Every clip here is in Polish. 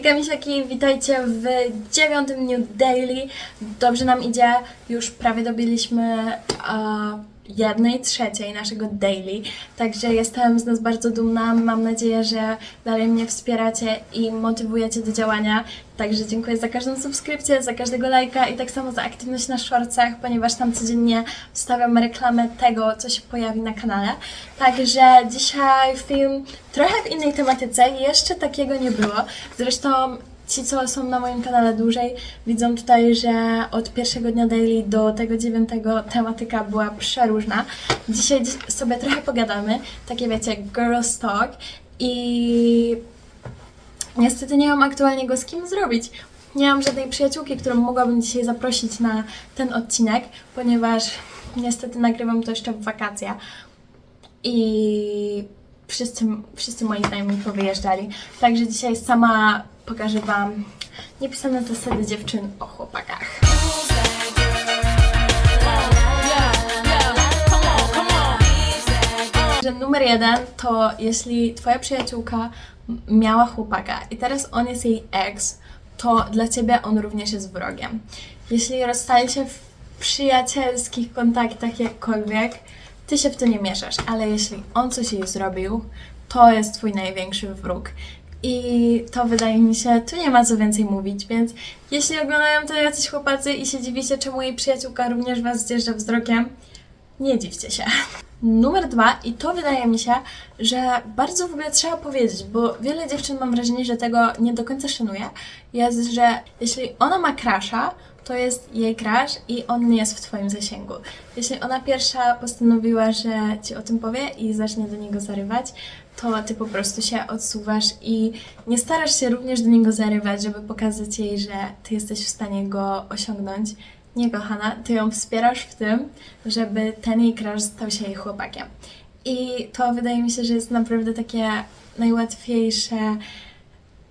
Kamisiaki, witajcie w dziewiątym dniu daily. Dobrze nam idzie, już prawie dobiliśmy e, jednej trzeciej naszego daily, także jestem z nas bardzo dumna. Mam nadzieję, że dalej mnie wspieracie i motywujecie do działania. Także dziękuję za każdą subskrypcję, za każdego lajka i tak samo za aktywność na shortsach, ponieważ tam codziennie wstawiam reklamę tego, co się pojawi na kanale. Także dzisiaj film trochę w innej tematyce, jeszcze takiego nie było. Zresztą ci, co są na moim kanale dłużej, widzą tutaj, że od pierwszego dnia daily do tego dziewiątego tematyka była przeróżna. Dzisiaj dzi- sobie trochę pogadamy, takie wiecie, girls talk i Niestety nie mam aktualnie go z kim zrobić. Nie mam żadnej przyjaciółki, którą mogłabym dzisiaj zaprosić na ten odcinek, ponieważ niestety nagrywam to jeszcze w wakacje. I wszyscy, wszyscy moi znajomi powyjeżdżali. Także dzisiaj sama pokażę Wam niepisane zasady dziewczyn o chłopakach. Że numer jeden to jeśli twoja przyjaciółka miała chłopaka i teraz on jest jej ex, to dla ciebie on również jest wrogiem. Jeśli rozstali się w przyjacielskich kontaktach jakkolwiek, ty się w to nie mieszasz, ale jeśli on coś jej zrobił, to jest twój największy wróg. I to wydaje mi się, tu nie ma co więcej mówić, więc jeśli oglądają to jacyś chłopacy i się dziwicie, czemu jej przyjaciółka również was zjeżdża wzrokiem, nie dziwcie się. Numer dwa, i to wydaje mi się, że bardzo w ogóle trzeba powiedzieć, bo wiele dziewczyn mam wrażenie, że tego nie do końca szanuje, jest, że jeśli ona ma crasha, to jest jej crash i on nie jest w Twoim zasięgu. Jeśli ona pierwsza postanowiła, że Ci o tym powie i zacznie do niego zarywać, to Ty po prostu się odsuwasz i nie starasz się również do niego zarywać, żeby pokazać jej, że Ty jesteś w stanie go osiągnąć. Nie, kochana, Ty ją wspierasz w tym, żeby ten jej crush stał się jej chłopakiem. I to wydaje mi się, że jest naprawdę takie najłatwiejsze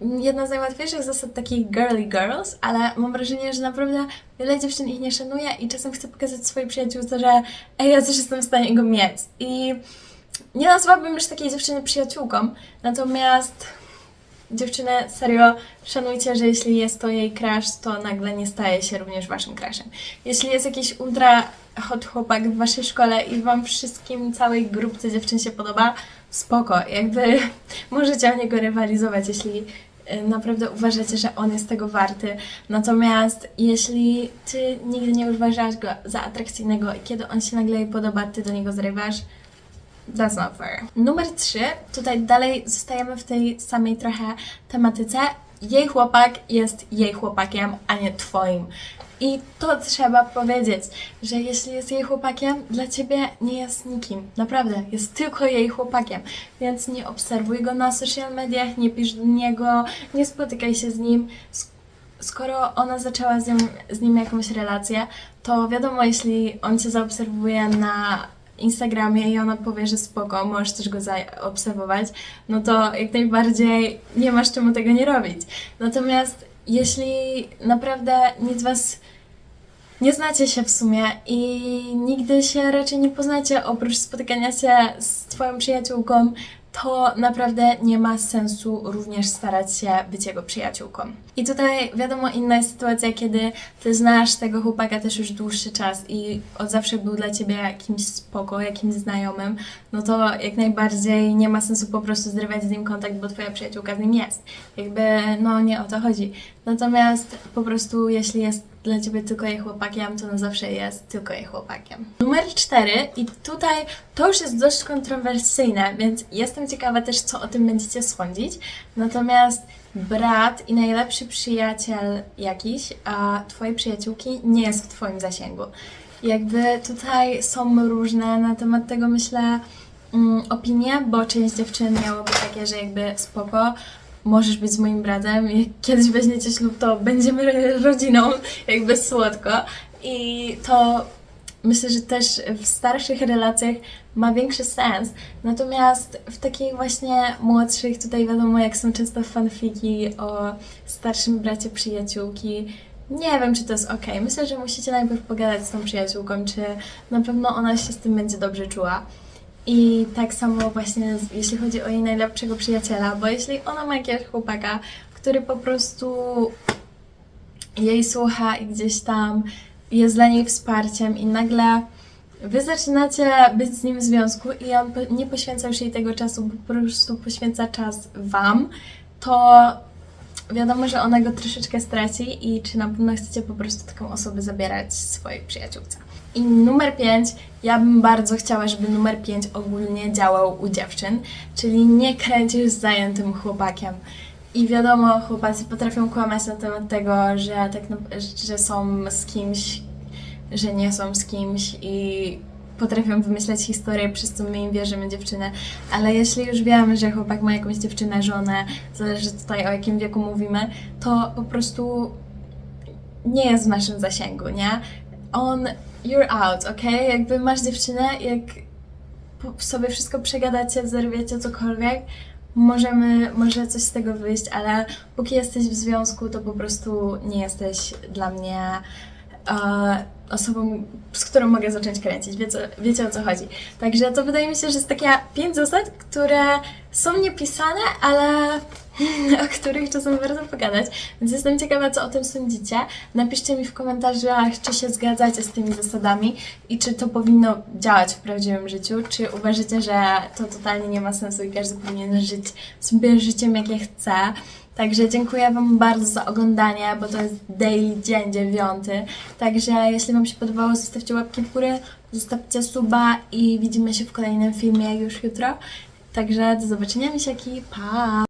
jedna z najłatwiejszych zasad takich girly girls, ale mam wrażenie, że naprawdę wiele dziewczyn ich nie szanuje i czasem chce pokazać swojej przyjaciółce, że ej, ja też jestem w stanie go mieć. I nie nazwałabym już takiej dziewczyny przyjaciółką, natomiast dziewczyny, serio, szanujcie, że jeśli jest to jej crush, to nagle nie staje się również waszym crushem. Jeśli jest jakiś ultra hot chłopak w waszej szkole i wam wszystkim, całej grupce dziewczyn się podoba, spoko, jakby możecie o niego rywalizować, jeśli naprawdę uważacie, że on jest tego warty. Natomiast jeśli ty nigdy nie uważasz go za atrakcyjnego i kiedy on się nagle jej podoba, ty do niego zrywasz, That's not fair. Numer 3. Tutaj dalej zostajemy w tej samej trochę tematyce. Jej chłopak jest jej chłopakiem, a nie twoim. I to trzeba powiedzieć, że jeśli jest jej chłopakiem, dla ciebie nie jest nikim. Naprawdę, jest tylko jej chłopakiem. Więc nie obserwuj go na social mediach, nie pisz do niego, nie spotykaj się z nim. Sk- Skoro ona zaczęła z, nią, z nim jakąś relację, to wiadomo, jeśli on cię zaobserwuje na Instagramie i ona powie, że spoko, możesz też go zaobserwować, no to jak najbardziej nie masz czemu tego nie robić. Natomiast jeśli naprawdę nic was nie znacie się w sumie i nigdy się raczej nie poznacie oprócz spotykania się z twoją przyjaciółką, to naprawdę nie ma sensu również starać się być jego przyjaciółką. I tutaj wiadomo, inna jest sytuacja, kiedy ty znasz tego chłopaka też już dłuższy czas i od zawsze był dla ciebie kimś spoko, jakimś znajomym, no to jak najbardziej nie ma sensu po prostu zrywać z nim kontakt, bo twoja przyjaciółka z nim jest. Jakby, no nie o to chodzi. Natomiast po prostu, jeśli jest dla ciebie tylko jej chłopakiem, to na zawsze jest tylko jej chłopakiem. Numer cztery i tutaj to już jest dość kontrowersyjne, więc jestem ciekawa też, co o tym będziecie sądzić. Natomiast brat i najlepszy przyjaciel jakiś, a twojej przyjaciółki nie jest w twoim zasięgu. Jakby tutaj są różne na temat tego, myślę, mm, opinie, bo część dziewczyn miałoby takie, że jakby spoko, możesz być z moim bratem, jak kiedyś weźmiecie ślub, to będziemy rodziną, jakby słodko. I to myślę, że też w starszych relacjach ma większy sens. Natomiast w takich właśnie młodszych, tutaj wiadomo, jak są często fanfiki o starszym bracie przyjaciółki. Nie wiem, czy to jest ok. Myślę, że musicie najpierw pogadać z tą przyjaciółką, czy na pewno ona się z tym będzie dobrze czuła. I tak samo właśnie jeśli chodzi o jej najlepszego przyjaciela, bo jeśli ona ma jakiegoś chłopaka, który po prostu jej słucha i gdzieś tam jest dla niej wsparciem i nagle wy zaczynacie być z nim w związku i on nie poświęca już jej tego czasu, bo po prostu poświęca czas wam, to wiadomo, że ona go troszeczkę straci i czy na pewno chcecie po prostu taką osobę zabierać swojej przyjaciółce. I numer 5, ja bym bardzo chciała, żeby numer 5 ogólnie działał u dziewczyn, czyli nie kręcisz z zajętym chłopakiem. I wiadomo, chłopacy potrafią kłamać na temat tego, że, tak że są z kimś, że nie są z kimś i potrafią wymyślać historię, przez co my im wierzymy dziewczynę, ale jeśli już wiemy, że chłopak ma jakąś dziewczynę, żonę, zależy tutaj o jakim wieku mówimy, to po prostu nie jest w naszym zasięgu, nie? On, you're out, ok? Jakby masz dziewczynę, jak sobie wszystko przegadacie, zerwiecie cokolwiek, możemy, może coś z tego wyjść, ale póki jesteś w związku, to po prostu nie jesteś dla mnie e, osobą, z którą mogę zacząć kręcić. Wiecie, wiecie o co chodzi. Także to wydaje mi się, że jest takie pięć zasad, które są niepisane, ale o których czasem warto pogadać. Więc jestem ciekawa, co o tym sądzicie. Napiszcie mi w komentarzach, czy się zgadzacie z tymi zasadami i czy to powinno działać w prawdziwym życiu, czy uważacie, że to totalnie nie ma sensu i każdy powinien żyć sobie życiem, jakie chce. Także dziękuję Wam bardzo za oglądanie, bo to jest daily dzień dziewiąty. Także jeśli Wam się podobało, zostawcie łapki w górę, zostawcie suba i widzimy się w kolejnym filmie już jutro. Także do zobaczenia, misiaki, pa!